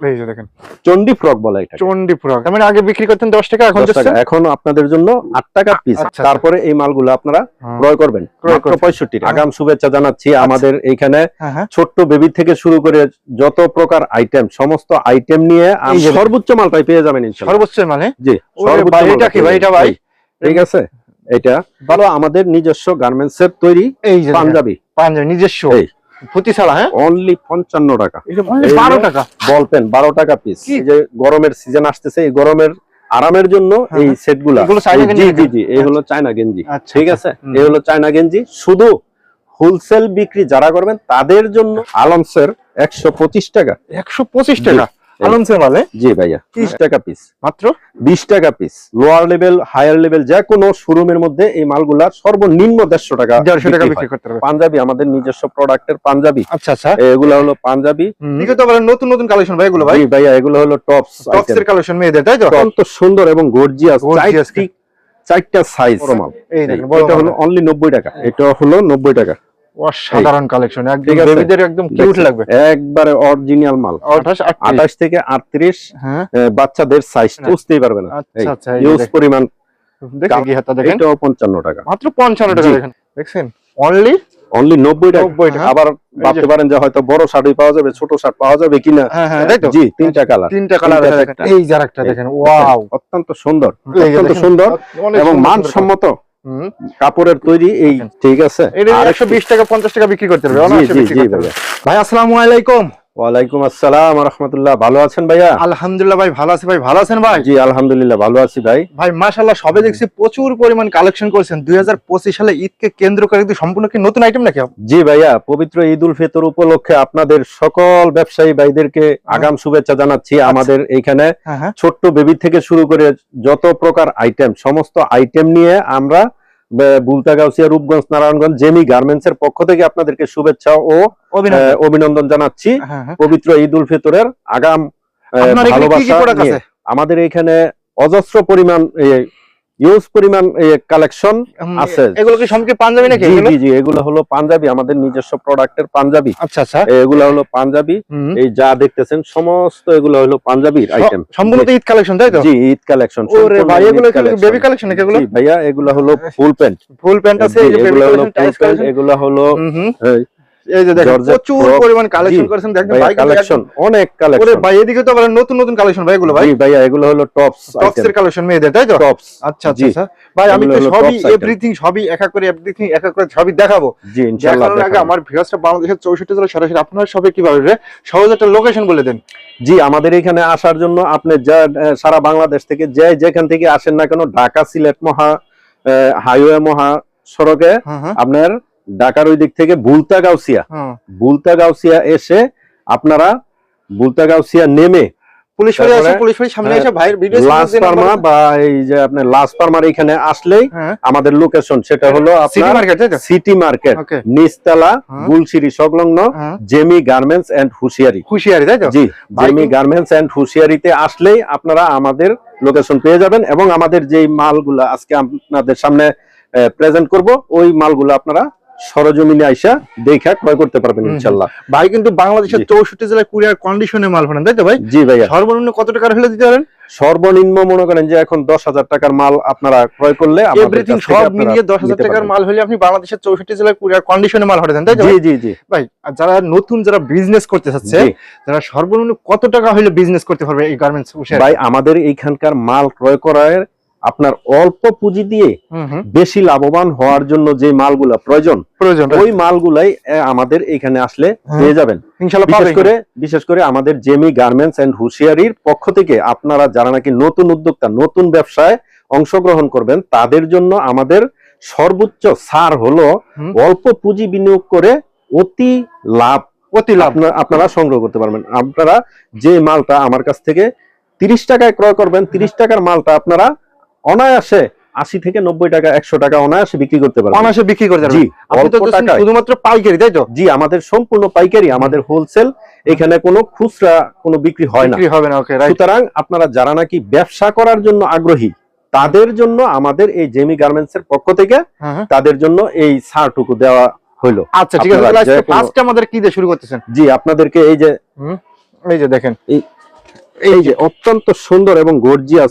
এই যে দেখেন। চন্ডি ফ্রক বলা এটা চন্ডি ফ্রক। তার মানে আগে বিক্রি করতেন দশ টাকা এখন এখন আপনাদের জন্য আট টাকা পিস আচ্ছা, তারপরে এই মালগুলো আপনারা হ্যাঁ। ক্রয় করবেন। মাত্র টাকা। আগাম শুভেচ্ছা জানাচ্ছি আমাদের এইখানে হ্যাঁ হ্যাঁ। ছোট্ট বেবি থেকে শুরু করে যত প্রকার আইটেম সমস্ত আইটেম নিয়ে সর্বোচ্চ মালটাই পেয়ে যাবেন ইনশাআল্লাহ সর্বোচ্চ মানে? জি সর্বোচ্চ ভাই, এটা কি ভাই, এটা ভাই? ঠিক আছে? এটা ভালো আমাদের নিজস্ব গার্মেন্টস এর তৈরি এই পাঞ্জাবি। পাঞ্জাবি নিজস্ব। এই। ছাড়া হ্যাঁ? অনলি পঞ্চান্ন টাকা। Only এই 12 হলো টাকা বল পেন বারো টাকা পিস যে গরমের সিজন আসতেছে এই গরমের আরামের জন্য হ্যাঁ, এই হ্যাঁ। সেটগুলা জি জি জি এই হলো চায়না গেঞ্জি আচ্ছা, ঠিক আচ্ছা। আছে এই হলো চায়না গেঞ্জি। শুধু হোলসেল বিক্রি যারা করবেন তাদের জন্য আলমসের একশো পঁচিশ টাকা। একশো পঁচিশ টাকা? মালে? জি ভাইয়া। ত্রিশ টাকা পিস মাত্র? বিশ টাকা piece lower level higher level যে কোনো শোরুমের মধ্যে এই মালগুলা সর্বনিম্ন দেড়শো টাকা বিক্রি করতে পাঞ্জাবি আমাদের নিজস্ব প্রোডাক্টের পাঞ্জাবি। আচ্ছা আচ্ছা। এগুলো হলো পাঞ্জাবি। ঠিক তো নতুন নতুন কালেকশন ভাই এগুলো ভাই। জি ভাইয়া এগুলো হলো টপস কালেকশন মেয়েদের তাই তো? অত্যন্ত সুন্দর এবং গর্জিয়াস Gorgeous। চারটা সাইজ এই দেখেন এটা হলো অনলি নব্বই টাকা। এটা হলো নব্বই টাকা। অসাধারণ কালেকশন একদম বেবিদের একদম কিউট লাগবে। একবারে অরিজিনাল মাল। আঠাশ আটত্রিশ। আঠাশ থেকে আটত্রিশ হ্যাঁ। বাচ্চাদের সাইজ হ্যাঁ। বুঝতেই পারবে না। আচ্ছা আচ্ছা ইউজ পরিমাণ দেখেন কি হাতটা দেখেন। এটাও পঞ্চান্ন টাকা। মাত্র পঞ্চান্ন টাকা দেখেন। দেখছেন? অনলি অনলি নব্বই টাকা। 90 টাকা। আবার ভাবতে পারেন যে হয়তো বড় শাড়ি পাওয়া যাবে ছোট শার্ট পাওয়া যাবে কিনা। হ্যাঁ জি তিনটা কালার তিনটা কালার দেখেন। এই দেখেন ওয়াও অত্যন্ত সুন্দর অত্যন্ত সুন্দর এবং মানসম্মত। কাপড়ের তৈরি এই ঠিক আছে? এটা একশো বিশ টাকা পঞ্চাশ টাকা বিক্রি করতে পারবে। ভাই আসসালামু আলাইকুম। ওয়ালাইকুম আসসালাম রহমতুল্লাহ। ভালো আছেন ভাইয়া? আলহামদুলিল্লাহ ভাই ভালো আছি ভাই। ভালো আছেন ভাই? জি আলহামদুলিল্লাহ ভালো আছি ভাই। ভাই মাশাল্লাহ সবে দেখছি প্রচুর পরিমাণ কালেকশন করেছেন। দুই সালে ঈদকে কেন্দ্র করে কিন্তু সম্পূর্ণ কি নতুন আইটেম নাকি? জি ভাইয়া পবিত্র ঈদ উল ফিতর উপলক্ষে আপনাদের সকল ব্যবসায়ী ভাইদেরকে আগাম শুভেচ্ছা জানাচ্ছি আমাদের এইখানে। হ্যাঁ হ্যাঁ। ছোট্ট বেবি থেকে শুরু করে যত প্রকার আইটেম সমস্ত আইটেম নিয়ে আমরা বুলতাগাউসিয়া রূপগঞ্জ নারায়ণগঞ্জ জেমি গার্মেন্টস এর পক্ষ থেকে আপনাদেরকে শুভেচ্ছা ও অভিনন্দন। জানাচ্ছি। হ্যাঁ হ্যাঁ। পবিত্র ঈদ উল ফিতরের আগাম ভালোবাসা আমাদের এখানে অজস্র পরিমাণ ইউজ পরিমাণ কালেকশন আছে। এগুলো কি সবকে পাঞ্জাবি নাকি জি? জি এগুলো হলো পাঞ্জাবি আমাদের নিজস্ব প্রোডাক্টের পাঞ্জাবি। আচ্ছা আচ্ছা। এগুলো হলো পাঞ্জাবি। এই যা দেখতেছেন সমস্ত এগুলো হলো পাঞ্জাবির আইটেম সম্পূর্ণ ঈদ কালেকশন তাই তো? জি ঈদ কালেকশন ওরে ভাই এগুলো কি বেবি কালেকশন নাকি এগুলো? ভাইয়া এগুলো হলো ফুল প্যান্ট ফুল প্যান্ট আছে এই যে বেবি এগুলো হলো কালেকশন ফুল প্যান্ট এগুলো হলো এই, এই যে দেখেন প্রচুর পরিমাণ কালেকশন করেছেন। দেখেন ভাই কালেকশন অনেক ওরে ভাই এদিকে তো আবার নতুন নতুন কালেকশন ভাই এগুলো ভাই। জি এগুলো হলো টপস টপস এর কালেকশন মেয়েদের তাই তো? টপস আচ্ছা আচ্ছা আচ্ছা। ভাই আমি তো সবই এভরিথিং সবই একা করে এভরিথিং একা করে সবই দেখাবো। জি ইনশাআল্লাহ দেখানোর আগে আমার ভিউয়ার্সটা বাংলাদেশের চৌষট্টি জেলা সরাসরি আপনারা সবাই কীভাবে রে সহজ একটা লোকেশন বলে দেন। জি আমাদের এখানে আসার জন্য আপনি যা সারা বাংলাদেশ থেকে যে যেখান থেকে আসেন না কেন ঢাকা সিলেট মহা হাইওয়ে মহা সড়কে হ্যাঁ হ্যাঁ। আপনার ঢাকার ওই দিক থেকে বুলতা গাউসিয়া হ্যাঁ। বুলতা গাউসিয়া এসে আপনারা বুলতা গাউসিয়া নেমে পুলিশ পুলিশ সামনে হ্যাঁ, এসে ভাইয়ের ভিডিও বা এই যে আপনার এখানে আসলেই হ্যাঁ। আমাদের লোকেশন সেটা হলো city market city market okay. গুলশিরি সংলগ্ন Jemi garments and hosiery hosiery তাই তো? জি জেমি গার্মেন্টস এন্ড হুশিয়ারিতে আসলেই আপনারা আমাদের লোকেশন পেয়ে যাবেন এবং আমাদের যেই মালগুলো আজকে আপনাদের সামনে প্রেজেন্ট করব ওই মালগুলো আপনারা সরজমিনে আইসা দেখা ক্রয় করতে পারবেন। ইনশাল্লাহ ভাই কিন্তু বাংলাদেশের চৌষট্টি জেলায় কুরিয়ার কন্ডিশনে মাল ফাটান তাই তো ভাই? জি ভাইয়া। সর্বনিম্ন কত টাকার হলে দিতে পারেন? সর্বনিম্ন মনে করেন যে এখন দশ হাজার টাকার মাল আপনারা ক্রয় করলে এভরিথিং সব মিলিয়ে দশ হাজার টাকার মাল হলে আপনি বাংলাদেশের চৌষট্টি জেলায় কুরিয়ার কন্ডিশনে মাল ফাটাতেন তাই জি জি জি। ভাই যারা নতুন যারা বিজনেস করতে চাচ্ছে। যারা সর্বনিম্ন কত টাকা হলে বিজনেস করতে পারবে এই গার্মেন্টস ভাই আমাদের এইখানকার মাল ক্রয় করার আপনার অল্প পুঁজি দিয়ে বেশি লাভবান হওয়ার জন্য যে মালগুলা প্রয়োজন প্রয়োজন ওই মালগুলাই আমাদের এখানে আসলে হ্যাঁ। পেয়ে যাবেন। বিশেষ করে বিশেষ করে আমাদের জেমি গার্মেন্টস এন্ড হুশিয়ারির পক্ষ থেকে আপনারা যারা নাকি নতুন উদ্যোক্তা নতুন ব্যবসায় অংশগ্রহণ করবেন তাদের জন্য আমাদের সর্বোচ্চ সার হলো অল্প পুঁজি বিনিয়োগ করে অতি লাভ। অতি লাভ। আপনারা সংগ্রহ করতে পারবেন। আপনারা যে মালটা আমার কাছ থেকে তিরিশ টাকায় ক্রয় করবেন তিরিশ টাকার মালটা আপনারা অনায়াসে আশি থেকে নব্বই টাকা একশো টাকা অনায়াসে বিক্রি করতে পারবেন। অনায়াসে বিক্রি করতে জি শুধুমাত্র পাইকারি তাই তো? জি আমাদের সম্পূর্ণ পাইকারি আমাদের হোলসেল এখানে কোনো খুচরা কোনো বিক্রি হয় না। হবে না ওকে সুতরাং আপনারা যারা নাকি ব্যবসা করার জন্য আগ্রহী তাদের জন্য আমাদের এই জেমি গার্মেন্টস এর পক্ষ থেকে তাদের জন্য এই ছাড়টুকু দেওয়া হলো আচ্ছা ঠিক আছে যে আমাদের কি দিয়ে শুরু করতেছেন? জি আপনাদেরকে এই যে এই যে দেখেন। এই এই যে অত্যন্ত সুন্দর এবং গর্জিয়াস।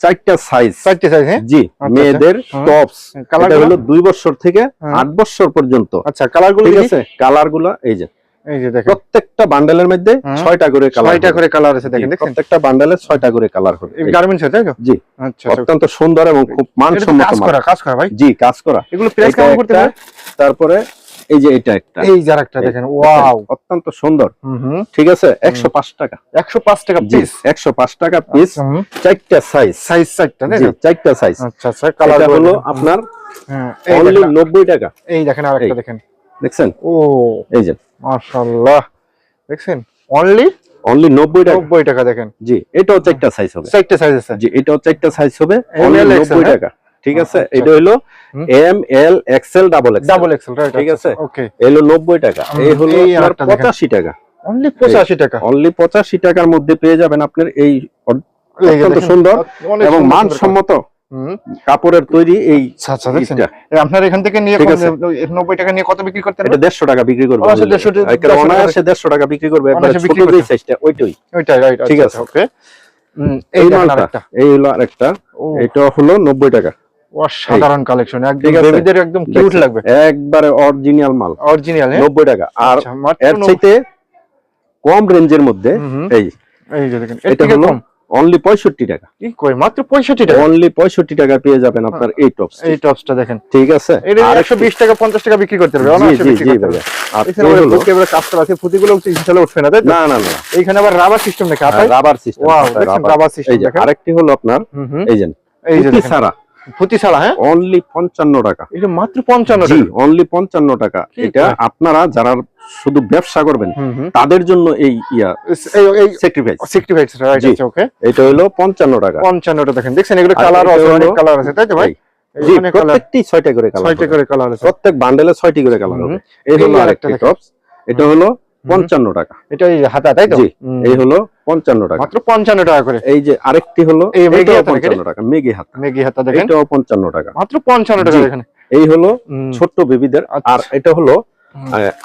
চারটা সাইজ চারটে সাইজ হ্যাঁ? জি আচ্ছা, মেয়েদের টপস Colour এটা গুলো? হলো বছর থেকে। আট বছর পর্যন্ত। আচ্ছা কালারগুলো ঠিক আছে? কালারগুলো এই যে। এই যে দেখেন। প্রত্যেকটা বান্ডেলের মধ্যে হুম। ছয়টা করে কালার ছয়টা করে কালার আছে দেখেন দেখেন প্রত্যেকটা বান্ডেলে করে কালার হবে। এই এই, গার্মেন্টস তাই তো? জি। আচ্ছা আচ্ছা। অত্যন্ত সুন্দর এবং খুব মানসম্মত কাজ করা কাজ করা ভাই। জি কাজ করা। এগুলো প্রাইস কেমন করতে পারে? তারপরে এই যে এটা একটা। এই যার একটা দেখেন ওয়াও। অত্যন্ত সুন্দর। ঠিক আছে? একশো পাঁচ টাকা। 105 টাকা পিস একশো পাঁচ টাকা পিস চারটা সাইজ সাইজ চারটা তো? চারটা সাইজ আচ্ছা আচ্ছা কালার হলো আপনার অনলি দেখেন, নব্বই টাকা। এই দেখেন আরেকটা। দেখেন। দেখছেন? ও। এই যে। মাশাআল্লাহ। দেখছেন? অনলি অনলি নব্বই টাকা। 90 টাকা দেখেন। জি এটাও চারটা সাইজ হবে। চারটা সাইজ আছে। জি এটাও চারটা সাইজ হবে। XL, নব্বই হ্যাঁ? টাকা। ঠিক আছে? আচ্ছা। এটা হলো M L XL double X double XL right ঠিক আছে। ওকে এলো নব্বই টাকা। হুম, এই হলো এই আপনার আরেকটা দেখেন। পঁচাশি টাকা। অনলি 85 টাকা। অনলি পঁচাশি টাকার মধ্যে পেয়ে যাবেন আপনার এই অত্যন্ত সুন্দর এবং মানসম্মত কাপড়ের তৈরি এই আচ্ছা আচ্ছা আপনার এখান থেকে নিয়ে। 90 টাকা নিয়ে কত বিক্রি করতেন? এটা দেড়শো টাকা বিক্রি করবে অনায়াসে 150 একেবারে দেড়শো টাকা- অনায়াসে দেড়শো টাকা বিক্রি করবে ওইটাই। ওইটাই রাইট ঠিক আছে। ওকে এই মালটা আরেকটা। এই হলো আরেকটা। এটা হলো নব্বই টাকা। অসাধারণ কালেকশন একদম বেবিদের একদম কিউট লাগবে। একবারে অরিজিনাল মাল। অরিজিনাল হ্যাঁ? নব্বই টাকা। আর আচ্ছা, এর চাইতে কম রেঞ্জের মধ্যে। এই এই যে দেখেন এটা হলো অনলি পঁয়ষট্টি টাকা। কি কই মাত্র 65 টাকা? অনলি পঁয়ষট্টি টাকা পেয়ে যাবেন আপনার এই টপস এই টপসটা দেখেন। ঠিক আছে? এটা আর 120 টাকা 50 টাকা বিক্রি করতে পারবে জি অনায়াসে জি বিক্রি জি করতে পারবে। আর এখানে কাস্টর আছে ফুটিগুলো ইনশাআল্লাহ উঠবে না তাই না না না। এইখানে আবার রাবার সিস্টেম নাকি আপাই? Rubber system wow rubber system আরেকটি হলো আপনার এই যে এই যে পুঁতি ছাড়া হ্যাঁ? অনলি পঞ্চান্ন টাকা। এটা মাত্র 55 জি অনলি পঞ্চান্ন টাকা। এটা আপনারা যারা শুধু ব্যবসা করবেন তাদের জন্য এই ইয়া এই এই স্যাক্রিফাইস 65 রাইট আছে ওকে এটা হলো পঞ্চান্ন টাকা। 55 টা দেখেন দেখছেন এগুলো কালার আছে অনেক কালার আছে তাই তো ভাই? জি প্রত্যেকটি ছয়টা করে কালার ছয়টা করে কালার আছে। প্রত্যেক বান্ডেলে ছয়টি করে কালার হবে। এই হলো আরেকটা আরেকটা টপস এটা হলো পঞ্চান্ন টাকা। এটা এই হাতা তাই তো? এই হলো পঞ্চান্ন টাকা। মাত্র 55 টাকা করে। এই যে আরেকটি হলো পঞ্চান্ন টাকা মেঘে হাত। মেগি হাতা দেখেন। এটাও পঞ্চান্ন টাকা। মাত্র 55 টাকা জি। দেখেন। এই হলো ছোট্ট বেবিদের। আচ্ছা। আর এটা হলো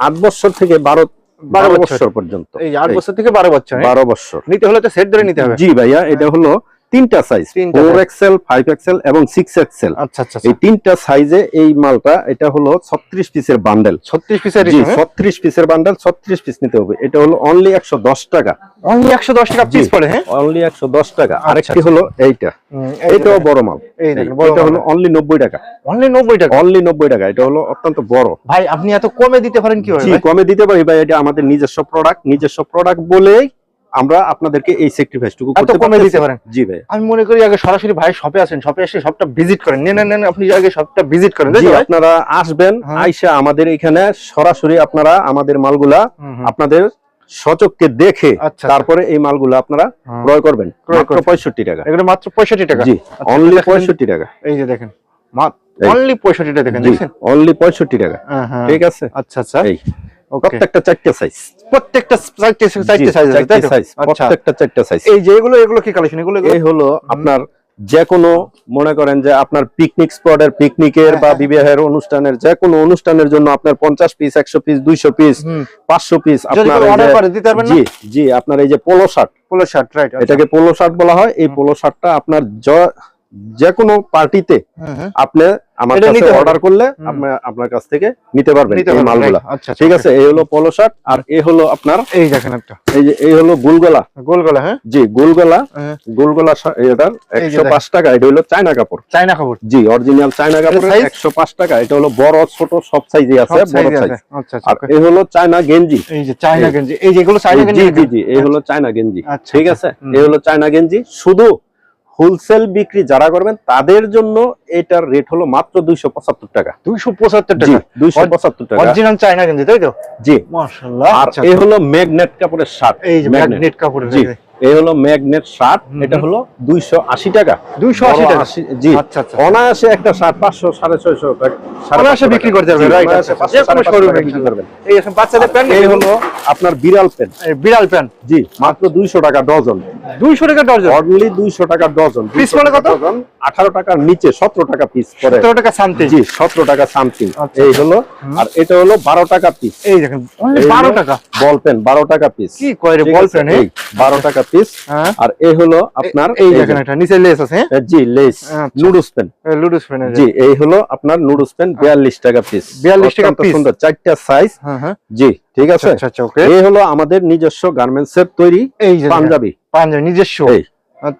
আট বছর থেকে বারো বারো বারো বছর। পর্যন্ত। এই 8 বছর থেকে 12 বছর হ্যাঁ? বারো বছর। নিতে হলে তো সেট ধরে নিতে হবে। জি ভাইয়া এটা হলো তিনটা size four XL five XL এবং সিক্স এক্সেল আচ্ছা আচ্ছা এই তিনটা সাইজে এই মালটা এটা হলো ছত্রিশ পিসের বান্ডেল 36 পিসের ছত্রিশ পিসের বান্ডেল ছত্রিশ পিস নিতে হবে। এটা হলো অনলি একশো দশ টাকা। অনলি 110 টাকা পিস পড়ে হ্যাঁ? অনলি একশো দশ টাকা। আচ্ছা, আরেকটি আচ্ছা। হলো এইটা। এটাও বড় মাল। এটা হলো অনলি নব্বই টাকা। অনলি 90 টাকা? অনলি নব্বই টাকা। এটা হলো অত্যন্ত বড়। ভাই আপনি এত কমে দিতে পারেন কি কমে দিতে পারি ভাই এটা আমাদের নিজস্ব প্রোডাক্ট নিজস্ব প্রোডাক্ট বলেই আমরা আপনাদেরকে এই স্যাক্রিফাইসটুকু এত করতে কমে দিতে পারেন? জি ভাই আমি মনে করি আগে সরাসরি ভাই শপে আসেন শপে এসে সবটা ভিজিট করেন। নেন নেন, আপনি আগে সবটা ভিজিট করেন জি আপনারা আসবেন হ্যাঁ। আইসা আমাদের এখানে সরাসরি আপনারা আমাদের মালগুলা। আপনাদের সচককে দেখে আচ্ছা, তারপরে এই মালগুলা আপনারা হ্যাঁ। ক্রয় করবেন। মাত্র। পঁয়ষট্টি টাকা। এগুলো মাত্র 65 টাকা। জি আচ্ছা, অনলি দেখেন, পঁয়ষট্টি টাকা। এই যে দেখেন। অনলি 65 টাকা দেখেন অনলি পঁয়ষট্টি টাকা। হ্যাঁ। ঠিক আছে? আচ্ছা আচ্ছা। প্রত্যেকটা চারটে সাইজ প্রত্যেকটা চারটে চারটে সাইজ আছে সাইজ আচ্ছা। প্রত্যেকটা চারটে সাইজ এই যে এগুলো এগুলো কি কালেকশন এগুলো এগুলো? এই হলো আপনার যে কোনো মনে করেন যে আপনার পিকনিক স্পটের পিকনিকের বা হ্যাঁ। বিবাহের অনুষ্ঠানের যে কোনো অনুষ্ঠানের জন্য আপনার পঞ্চাশ পিস একশো পিস দুইশো পিস পাঁচশো পিস আপনার জি জি আপনার এই যে polo shirt polo shirt right এটাকে পোলো শার্ট বলা হয়। এই পোলো শার্টটা আপনার য- যে কোনো পার্টিতে আপনি আমার কাছে অর্ডার করলে আপনি আপনার কাছ থেকে নিতে পারবেন এই মালগুলা। আচ্ছা ঠিক আছে এই হলো পোলো শার্ট আর এই হলো আপনার এই দেখেন একটা। এই যে এই হলো গুলগলা। গোল গলা হ্যাঁ? জি গুলগলা। গুলগলা এটার যে একশো পাঁচ টাকা এটা হলো চায়না কাপড়। চায়না কাপড়। জি অরিজিনাল চায়না কাপড় size? একশো পাঁচ টাকা এটা হলো বড় ছোট সব সাইজে আছে বড় সাইজ আচ্ছা আচ্ছা আর এই হলো চায়না গেঞ্জি। এই যে এই- গেঞ্জি। এই যেগুলো চাইনা জি গেঞ্জি জি জি এই হলো চায়না গেঞ্জি। আচ্ছা, ঠিক আচ্ছা, আছে। এই হলো চায়না গেঞ্জি। শুধু হোলসেল বিক্রি যারা করবেন তাদের জন্য এটার রেট হলো মাত্র দুইশো পঁচাত্তর টাকা। দুইশো পঁচাত্তর টাকা? দুইশো পঁচাত্তর টাকা। অরিজিনাল চাইনা কিন্তু তাই তো? জি। মাশাআল্লাহ আর আচ্ছা এই হলো ম্যাগনেট কাপড়ের শার্ট। এই ম্যাগনেট কাপড়ের এই হলো ম্যাগনেট শার্ট এটা হলো দুইশো আশি টাকা। 280 বড় টাকা? জি। আচ্ছা আচ্ছা অনায়াসে একটা শার্ট পাঁচশো সাড়ে ছয়শো অনায়াসে বিক্রি। করতে পারবে, জি, right, অনায়াসে আচ্ছা। পাঁচশো, যে কোনো সাড়ে পাঁচশো showroom টাকা এ বিক্রি করবেন। এই বাচ্চাদের প্যান্ট এই হলো আপনার বিড়াল পেন বিড়াল প্যান্ট? জি মাত্র দুইশো টাকা ডজন। দুইশো টাকা ডজন? অনলি দুইশো টাকা ডজন। Piece মানে কত? আঠারো টাকার নিচে সতেরো টাকা পিস পরে। সতেরো টাকা সামথিং জি সতেরো টাকা সামথিং আচ্ছা। এই হলো আর এটা হলো বারো টাকা পিস এই দেখেন বারো টাকা। বল পেন বারো টাকা পিস কি কয় বল পেন বারো টাকা পিস হ্যাঁ। আর এই হলো আপনার এই দেখেন একটা নিচে লেস আছে হ্যাঁ? জি লেস আচ্ছা। নুডলস পেন লুডুস পেন জি এই হলো আপনার নুডলস পেন বিয়াল্লিশ টাকা পিস 42 টাকা piece। সুন্দর চারটা সাইজ হ্যাঁ জি ঠিক আছে? আচ্ছা আচ্ছা ওকে এই হলো আমাদের নিজস্ব গার্মেন্টস এর তৈরি এই পাঞ্জাবি। পাঞ্জাবি নিজস্ব। এই,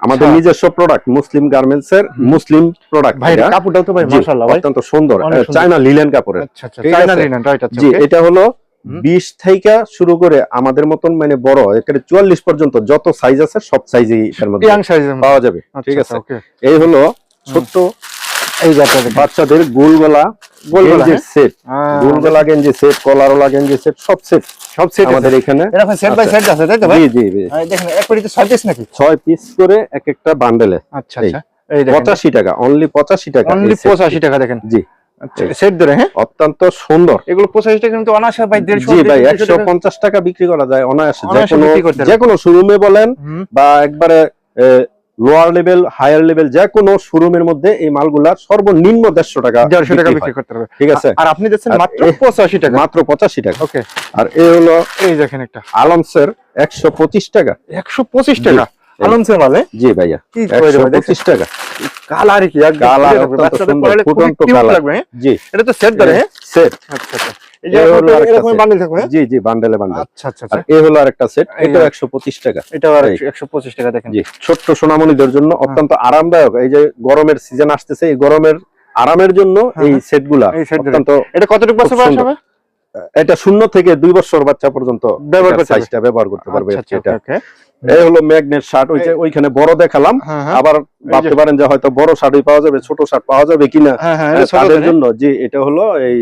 আমাদের নিজস্ব প্রোডাক্ট মুসলিম গার্মেন্টস এর মুসলিম প্রোডাক্ট ভাই কাপড়টাও তো ভাই মাশাআল্লাহ ভাই। অত্যন্ত সুন্দর চায়না লিলেন কাপড়ের। আচ্ছা আচ্ছা চায়না রাইট আচ্ছা জি এটা হলো। বিশ থেকে শুরু করে আমাদের মতন মানে বড় এখানে চুয়াল্লিশ পর্যন্ত যত সাইজ আছে সব সাইজই সাইজের পাওয়া যাবে। ঠিক আছে? এই হলো ছোট্ট এই যে বাচ্চাদের গোল গলা গোলগলা, সেট হ্যাঁ। গেঞ্জি সেট কলারওয়ালা গেঞ্জি সেট সব সেট সব সেট আমাদের এখানে। এরকম সেট বাই আচ্ছা। সেট আছে তাই তো ভাই? জি জি জি। দেখেন এক পেটিতে ছয় পিস নাকি? ছয় পিস করে এক একটা বান্ডেলে আচ্ছা আচ্ছা। এই দেখেন। পঁচাশি টাকা অনলি পঁচাশি টাকা অনলি টাকা দেখেন। জি। আচ্ছা সেট ধরে হ্যাঁ? অত্যন্ত সুন্দর। এগুলো পঁচাশি কিন্তু অনায়াসে ভাই দেড়শো জি ভাই একশো পঞ্চাশ টাকা বিক্রি করা যায় অনায়াসে। যে কোনো বিক্রি করতে পারবে। যে কোনো শোরুমে বলেন বা একবারে লোয়ার লেভেল হায়ার লেভেল যে কোনো শোরুমের মধ্যে এই মালগুলা সর্বনিম্ন দেড়শো টাকা দেড়শো টাকা বিক্রি করতে পারবে ঠিক আছে। আর আপনি দিচ্ছেন আর মাত্র পঁচাশি টাকা। মাত্র পঁচাশি টাকা। ওকে। আর এ হলো এই দেখেন একটা। আলমসের একশো পঁচিশ টাকা। একশো পঁচিশ টাকা? আলমসের মালে? জি ভাইয়া কি করে ভাই টাকা। কালার কি কালার সুন্দর, ফুটন্ত কালার। হ্যাঁ? জি। এটা তো সেট ধরে হ্যাঁ? সেট আচ্ছা আচ্ছা। হ্যাঁ? জি জি বান্ডেলে বান্ডেল আচ্ছা আচ্ছা আর হলো আরেকটা সেট এই এটাও যে- একশো পঁচিশ টাকা। এটা আর এই। একশো পঁচিশ টাকা দেখেন। জি ছোট্ট সোনামণিদের জন্য অত্যন্ত আরামদায়ক। এই যে গরমের সিজন আসতেছে এই গরমের আরামের জন্য এই হ্যাঁ। সেটগুলা। অত্যন্ত এটা কতটুকু বছর বয়স হবে? এটা শূন্য থেকে দুই বছর বাচ্চা পর্যন্ত ব্যবহার করতে পারবে। ব্যবহার করতে পারবে এটা। ওকে। এই হলো ম্যাগনেট শার্ট ওই যে ওইখানে বড় দেখালাম। হ্যাঁ হ্যাঁ। আবার ভাবতে পারেন যে হয়তো বড় শার্টই পাওয়া যাবে ছোট শার্ট পাওয়া যাবে কিনা। হ্যাঁ হ্যাঁ এটা তাদের জন্য জি এটা হলো এই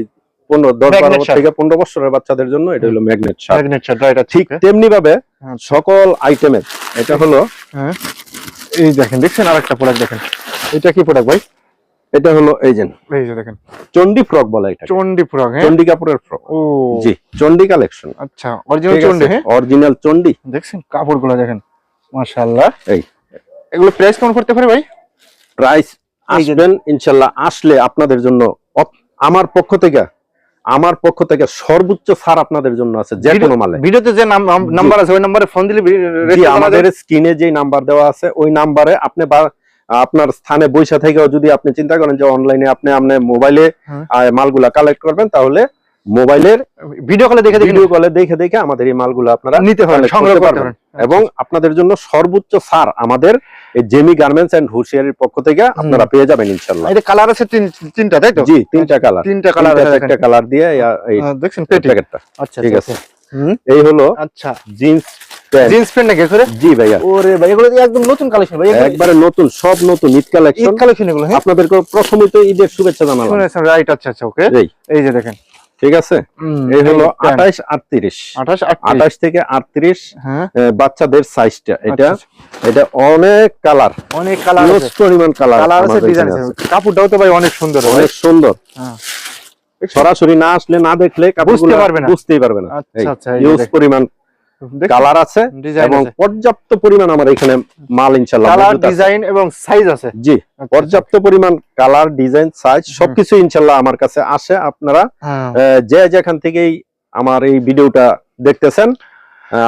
পনেরো দশ বারো থেকে পনেরো বছরের বাচ্চাদের জন্য এটা হলো ম্যাগনেট শার্ট। right, আচ্ছা, ঠিক তেমনি ভাবে হ্যাঁ। সকল আইটেমের এটা হলো হ্যাঁ। এই দেখেন দেখছেন আরেকটা প্রোডাক্ট দেখেন। এটা কি প্রোডাক্ট ভাই? এটা হলো এই যে এই যে দেখেন। চন্ডি ফ্রক বলা এটা চন্ডি ফ্রক হ্যাঁ? চন্ডি কাপড়ের ফ্রক। ও। জি চন্ডি কালেকশন। আচ্ছা অরিজিনাল চন্ডি হ্যাঁ? অরিজিনাল চন্ডি দেখছেন কাপড়গুলো দেখেন মাশাআল্লাহ। এই। এগুলো প্রাইস কেমন করতে পারে ভাই? প্রাইস আসবেন ইনশাল্লাহ আসলে আপনাদের জন্য আমার পক্ষ থেকে আমার পক্ষ থেকে সর্বোচ্চ ছাড় আপনাদের জন্য আছে যে কোনো মালে। ভিডিওতে যে নাম্বার আছে ওই নাম্বারে ফোন দিলে আমাদের স্ক্রিনে যে নাম্বার দেওয়া আছে ওই নাম্বারে আপনি বা আপনার স্থানে বৈশা থেকেও যদি আপনি চিন্তা করেন যে অনলাইনে আপনি আপনি মোবাইলে হ্যাঁ। মালগুলা কালেক্ট করবেন তাহলে মোবাইলের ভিডিও কলে দেখে ভিডিও কলে দেখে দেখে আমাদের এই মালগুলো আপনারা নিতে পারেন সংগ্রহ করতে পারবেন। এবং আপনাদের জন্য সর্বোচ্চ ছাড় আমাদের এই জেমি গার্মেন্টস এন্ড হুশিয়ারির পক্ষ থেকে আপনারা পেয়ে যাবেন ইনশাল্লাহ এটা কালার আছে তিন তিনটা তাই তো? জি তিনটা কালার তিনটা কালার একটা কালার দিয়ে এই- হ্যাঁ, দেখছেন প্যাকেটটা আচ্ছা ঠিক আচ্ছা, আছে। আচ্ছা। এই হলো আচ্ছা। জিন্স জিন্স প্যান্ট নাকি জি ভাইয়া। ওরে ভাই এগুলো একদম নতুন কালেকশন ভাই একবারে নতুন সব নতুন ঈদ কালেকশন। ঈদ কালেকশন এগুলো হ্যাঁ? আপনাদেরকে ঈদের শুভেচ্ছা জানালাম। শুনেছেন রাইট আচ্ছা আচ্ছা ওকে এই। এই যে দেখেন। ঠিক আছে? এই হলো। আঠাইশ আটত্রিশ। আঠাশ থেকে আটত্রিশ হ্যাঁ। বাচ্চাদের সাইজটা এটা আচ্ছা, এটা অনেক কালার অনেক কালার পরিমাণ কালার কালার আছে ডিজাইন কাপড়টাও তো ভাই অনেক সুন্দর। অনেক সুন্দর। হ্যাঁ। সরাসরি না আসলে না দেখলে বুঝতে পারবে না। বুঝতেই পারবে না। আচ্ছা আচ্ছা ইউজ পরিমাণ কালার আছে এবং পর্যাপ্ত পরিমাণ আমার এখানে মাল ইনশাল্লাহ কালার ডিজাইন এবং সাইজ আছে। জি আচ্ছা, পর্যাপ্ত পরিমাণ কালার ডিজাইন সাইজ সবকিছু ইনশাল্লাহ আমার কাছে আসে। আপনারা হ্যাঁ। যে যেখান থেকেই আমার এই ভিডিওটা দেখতেছেন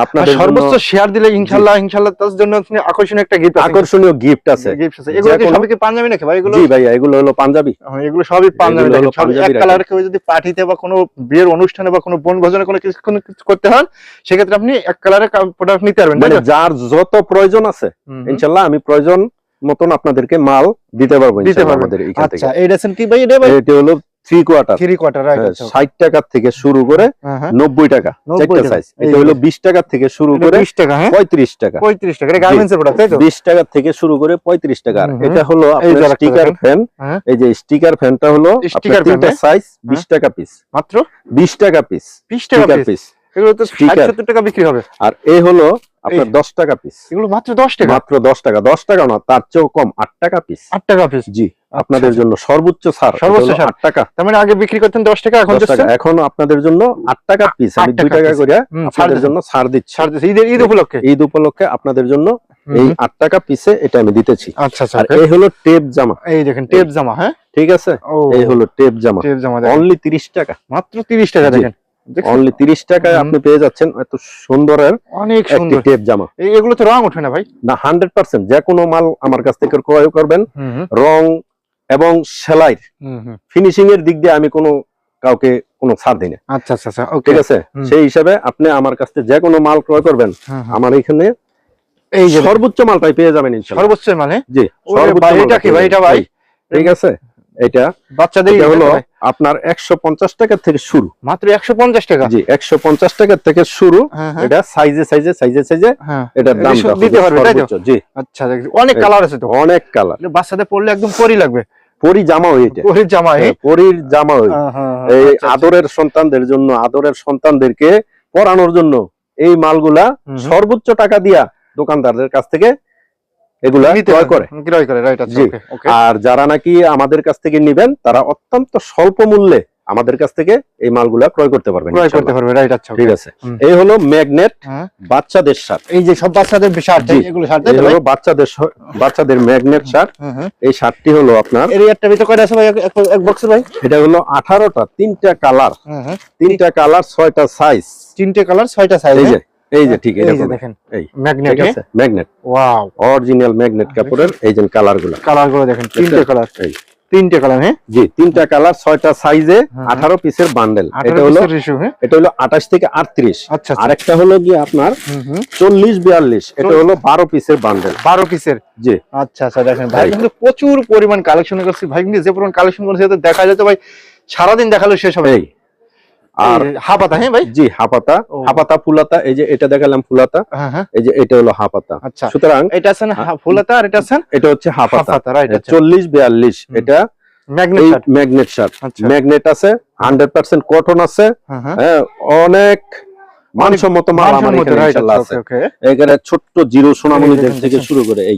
আপনাদের সর্বোচ্চ শেয়ার দিলে ইনশাআল্লাহ ইনশাআল্লাহ তার জন্য আকর্ষণীয় একটা গিফট আছে। আকর্ষণীয় গিফট আছে। গিফট আছে। এগুলো কি সবই কি পাঞ্জাবি নাকি ভাই এগুলো? জি ভাইয়া এগুলো হলো পাঞ্জাবি। হ্যাঁ, এগুলো সবই পাঞ্জাবি এগুলো হলো দেখেন, সবই পাঞ্জাবি এক কালার কেউ যদি পার্টিতে বা কোনো বিয়ের অনুষ্ঠানে বা কোনো বনভোজনে কোনো কিছু করতে হন সেক্ষেত্রে আপনি এক কালারের প্রোডাক্ট নিতে পারবেন মানে যার যত প্রয়োজন আছে। ইনশাল্লাহ আমি প্রয়োজন মতন আপনাদেরকে মাল দিতে পারব দিতে থেকে আচ্ছা এই রেশন কি ভাই? এটা ভাই এটি হলো থ্রি কোয়ার্টার থ্রি কোয়ার্টার ষাট টাকা থেকে শুরু করে হ্যাঁ হ্যাঁ। নব্বই টাকা 90 সাইজ এটা হলো বিশ টাকা থেকে শুরু করে 20 টাকা হ্যাঁ? পঁয়ত্রিশ টাকা। 35 টাকা এটা গার্মেন্টস এর প্রোডাক্ট বিশ টাকা থেকে শুরু করে পঁয়ত্রিশ টাকা। এটা হলো স্টিকার ফ্যান হ্যাঁ। এই যে স্টিকার ফ্যানটা হলো fan, তিনটা হ্যাঁ? সাইজ বিশ টাকা পিস মাত্র? বিশ টাকা পিস 20 টাকা পিস এগুলো তো 60 Sticker। 70 টাকা বিক্রি হবে। আর এ হলো আপনার দশ টাকা পিস এগুলো মাত্র 10 টাকা? মাত্র দশ টাকা। দশ টাকা না তার চেয়েও কম আট টাকা পিস 8 টাকা পিস জি আপনাদের জন্য সর্বোচ্চ ছাড়। এটা সর্বোচ্চ আট টাকা। তার মানে আগে বিক্রি করতেন 10 টাকা এখন দশ টাকা। এখন আপনাদের জন্য আট টাকা পিস আমি দুই টাকা করে আপনাদের জন্য ছাড় দিচ্ছি। ছাড় দিচ্ছে ঈদের ঈদ উপলক্ষে? ঈদ উপলক্ষে আপনাদের জন্য এই আট টাকা পিসে এটা আমি দিতেছি। আচ্ছা আচ্ছা আর এই হলো টেপ জামা। এই দেখেন টেপ জামা হ্যাঁ? ঠিক আছে? এই হলো টেপ জামা। টেপ জামা অনলি তিরিশ টাকা। মাত্র 30 টাকা দেখেন? অনলি তিরিশ টাকায় হুম। আপনি পেয়ে যাচ্ছেন এত সুন্দরের অনেক সুন্দর। টেপ জামা। এগুলো তো রং ওঠে না ভাই? না হান্ড্রেড পার্সেন্ট যে কোনো মাল আমার কাছ থেকে ক্রয় করবেন। রং এবং। ফিনিশিং এর দিক দিয়ে আমি কোনো কাউকে কোনো ছাড় দিই না। আচ্ছা আচ্ছা আচ্ছা ওকে ঠিক আছে? সেই হিসাবে আপনি আমার কাছ থেকে যে কোনো মাল ক্রয় করবেন আমার এখানে এই যে সর্বোচ্চ মালটাই পেয়ে যাবেন ইনশাআল্লাহ সর্বোচ্চ মানে জি ওরে সর্বোচ্চ এটা কি ভাই, এটা ভাই? ঠিক আছে? এটা বাচ্চাদের হলো আপনার একশো পঞ্চাশ টাকা থেকে শুরু। মাত্র 150 টাকা? জি একশো পঞ্চাশ টাকা থেকে শুরু। হ্যাঁ হ্যাঁ। এটা সাইজে সাইজে সাইজে সাইজে এটার দাম দিতে পারবে, জি। আচ্ছা অনেক কালার আছে তো। অনেক কালার বাচ্চাদের পরলে একদম পরি লাগবে। পরি জামা পরির জামা পরির জামা হ্যাঁ, এই। আদরের সন্তানদের জন্য আদরের সন্তানদেরকে পড়ানোর জন্য এই মালগুলা। সর্বোচ্চ টাকা দিয়া দোকানদারদের কাছ থেকে এগুলা ক্রয় করে। ক্রয় করে রাইট আচ্ছা ওকে আর যারা নাকি আমাদের কাছ থেকে নিবেন তারা অত্যন্ত স্বল্প মূল্যে আমাদের কাছ থেকে এই মালগুলা ক্রয় করতে পারবেন ক্রয় করতে পারবে রাইট আচ্ছা ঠিক আছে। এই হলো ম্যাগনেট হ্যাঁ। বাচ্চাদের শার্ট এই যে সব বাচ্চাদের শার্ট এগুলো শার্ট এই হলো বাচ্চাদের বাচ্চাদের ম্যাগনেট শার্ট হ্যাঁ এই শার্টটি হলো আপনার এর একটা ভিতর কয়টা আছে ভাই? এক- বক্সে ভাই? এটা হলো আঠারোটা তিনটা কালার। তিনটা কালার ছয়টা সাইজ তিনটে কালার ছয়টা সাইজ এই যে এই যে ঠিক এই দেখেন এই ম্যাগনেট আছে? ম্যাগনেট ওয়াও অরিজিনাল ম্যাগনেট কাপড়ের এই যে কালারগুলা কালারগুলো দেখেন তিনটে কালার এই। তিনটে কালার হ্যাঁ? জি তিনটা কালার ছয়টা সাইজে হ্যাঁ। আঠারো পিসের বান্ডেল এটা হলো হ্যাঁ? এটা হলো আঠাশ থেকে আটত্রিশ। আচ্ছা আচ্ছা। আরেকটা হলো গিয়ে আপনার হুম হুম। চল্লিশ বিয়াল্লিশ। এটা হলো বারো পিসের বান্ডেল বারো পিসের জি। আচ্ছা আচ্ছা দেখেন ভাই কিন্তু প্রচুর পরিমাণ কালেকশন করছি ভাই কিন্তু যে পরিমাণ কালেকশন করছে দেখা যেত ভাই সারাদিন দেখাল শেষ হবে আর হাপাতা হ্যাঁ ভাই? জি হাপাতা। হাপাতা ফুলাতা এই যে এটা দেখালাম ফুলাতা। হ্যাঁ হ্যাঁ। এই যে এটা হলো হাপাতা। আচ্ছা। সুতরাং এটা আছেন হা- ফুলাতা আর এটা আছেন এটা হচ্ছে হাপাতা। আচ্ছা। চল্লিশ বিয়াল্লিশ। এটা ম্যাগনেট শার্ট ম্যাগনেট আছে হান্ড্রেড পার্সেন্ট কটন আছে। হ্যাঁ হ্যাঁ। হ্যাঁ অনেক মানসম্মত মাল আমার এখানে ইনশাআল্লাহ আচ্ছা, আছে okay, okay। এখানে ছোট্ট জিরো সোনামণি থেকে শুরু করে এই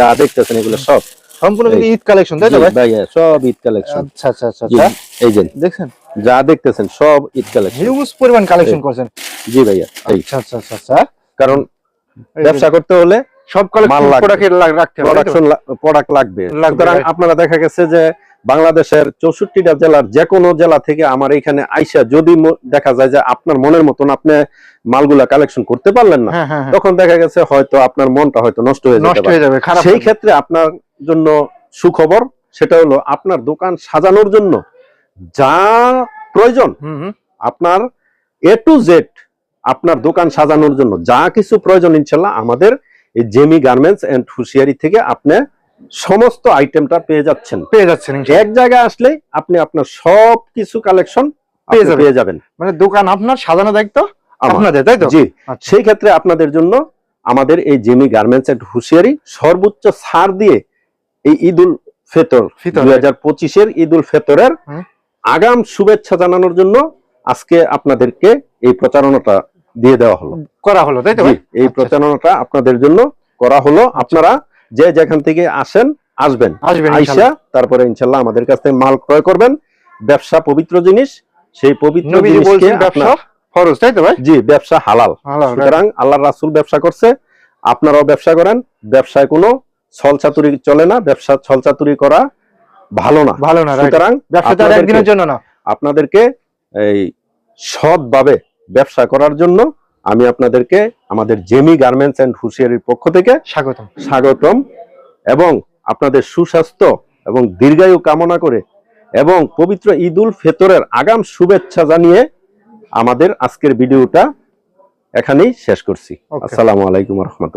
যা দেখতেছেন এগুলো সব। সম্পূর্ণ ঈদ কালেকশন তাই তো ভাই? হ্যাঁ, সব ঈদ কালেকশন আচ্ছা আচ্ছা আচ্ছা আচ্ছা। এই যে। দেখছেন? যা দেখতেছেন সব ঈদ কালেকশন হিউজ পরিমাণ কালেকশন করছেন। জি ভাইয়া আচ্ছা আচ্ছা আচ্ছা আচ্ছা। কারণ ব্যবসা করতে হলে সব কালেকশন প্রোডাক্ট রাখতে হবে তাই তো? প্রোডাকশন প্রোডাক্ট লাগবে। লাগবে, সুতরাং আপনারা দেখা গেছে যে বাংলাদেশের চৌষট্টিটা জেলার যে কোনো জেলা থেকে আমার এখানে আইসা যদি দেখা যায় যে আপনার মনের মতন আপনি মালগুলা কালেকশন করতে পারলেন না হ্যাঁ হ্যাঁ হ্যাঁ। তখন দেখা গেছে হয়তো আপনার মনটা হয়তো নষ্ট হয়ে হয়ে যাবে সেই ক্ষেত্রে আপনার জন্য সুখবর সেটা হলো আপনার দোকান সাজানোর জন্য যা প্রয়োজন আপনার এ টু জেড আপনার দোকান সাজানোর জন্য যা কিছু প্রয়োজন ইনশাল্লাহ আমাদের এই জেমি গার্মেন্টস এন্ড হুশিয়ারি থেকে আপনি সমস্ত আইটেমটা পেয়ে যাচ্ছেন পেয়ে যাচ্ছেন এক জায়গায় আসলে আপনি আপনার সব কিছু কালেকশন পেয়ে যাবেন। মানে দোকান আপনার সাজানো দায়িত্ব। আপনাদের তাই তো জি আচ্ছা। সেই ক্ষেত্রে আপনাদের জন্য আমাদের এই জেমি গার্মেন্টস এন্ড হুশিয়ারি সর্বোচ্চ ছাড় দিয়ে এই ঈদুল ফেতর ফিতর, দুই হাজার পঁচিশের ঈদুল ফেতরের। আগাম শুভেচ্ছা জানানোর জন্য আজকে আপনাদেরকে এই প্রচারণাটা দিয়ে দেওয়া হলো। করা হলো তাই তো এই আচ্ছা। প্রচারণাটা আপনাদের জন্য করা হলো। আপনারা যে যেখান থেকে আসেন আসবেন। আসবেন আইসা তারপরে ইনশাল্লাহ আমাদের কাছ থেকে মাল ক্রয় করবেন। ব্যবসা পবিত্র জিনিস সেই পবিত্র নবীজি জিনিসকে আপনার ফরজ তাই তো ভাই? জি ব্যবসা হালাল। সুতরাং আল্লাহ রাসুল ব্যবসা করছে। আপনারাও ব্যবসা করেন। ব্যবসায় কোনো ছলচাতুরি চলে না। ব্যবসা ছলচাতুরি করা ভালো না। ভালো না সুতরাং ব্যবসা তো আর আপনাদেরকে- একদিনের জন্য না। আপনাদেরকে এই সৎভাবে ব্যবসা করার জন্য আমি আপনাদেরকে আমাদের জেমি গার্মেন্টস এন্ড হুশিয়ারির পক্ষ থেকে স্বাগতম। স্বাগতম। এবং আপনাদের সুস্বাস্থ্য এবং দীর্ঘায়ু কামনা করে এবং পবিত্র ঈদুল ফেতরের আগাম শুভেচ্ছা জানিয়ে আমাদের আজকের ভিডিওটা এখানেই শেষ করছি। আসসালামু আলাইকুম রহমতুল্লাহ।